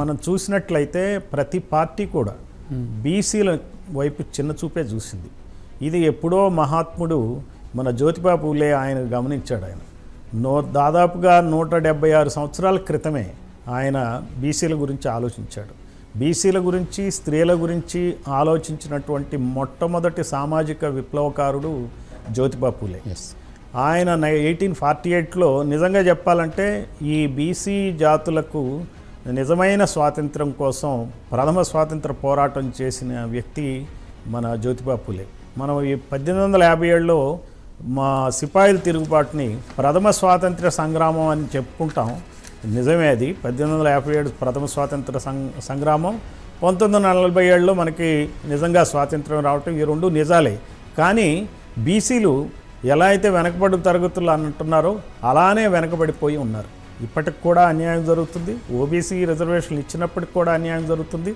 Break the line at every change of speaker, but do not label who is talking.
మనం చూసినట్లయితే ప్రతి పార్టీ కూడా బీసీల వైపు చిన్న చూపే చూసింది. ఇది ఎప్పుడో మహాత్ముడు మన జ్యోతిబా పూలే ఆయన గమనించాడు ఆయన. నో దాదాపుగా నూట డెబ్బై ఆరు సంవత్సరాల క్రితమే ఆయన బీసీల గురించి ఆలోచించాడు. బీసీల గురించి స్త్రీల గురించి ఆలోచించినటువంటి మొట్టమొదటి సామాజిక విప్లవకారుడు జ్యోతిబా పూలే
ఎస్
ఆయన ఎయిటీన్ ఫార్టీ ఎయిట్లో నిజంగా చెప్పాలంటే ఈ బీసీ జాతులకు నిజమైన స్వాతంత్రం కోసం ప్రథమ స్వాతంత్ర పోరాటం చేసిన వ్యక్తి మన జ్యోతిబా పూలే. మనం ఈ పద్దెనిమిది వందల యాభై ఏడులో మా సిపాయిల తిరుగుబాటుని ప్రథమ స్వాతంత్ర సంగ్రామం అని చెప్పుకుంటాం. నిజమే అది. పద్దెనిమిది వందల యాభై ఏడు ప్రథమ స్వాతంత్ర సం సంగ్రామం. పంతొమ్మిది వందల నలభై ఏడులో మనకి నిజంగా స్వాతంత్రం రావటం ఈ రెండు నిజాలే. కానీ బీసీలు ఎలా అయితే వెనకబడి తరగతులు అంటున్నారో అలానే వెనకబడిపోయి ఉన్నారు. ఇప్పటికి కూడా అన్యాయం జరుగుతుంది. ఓబీసీ రిజర్వేషన్లు ఇచ్చినప్పటికి కూడా అన్యాయం జరుగుతుంది.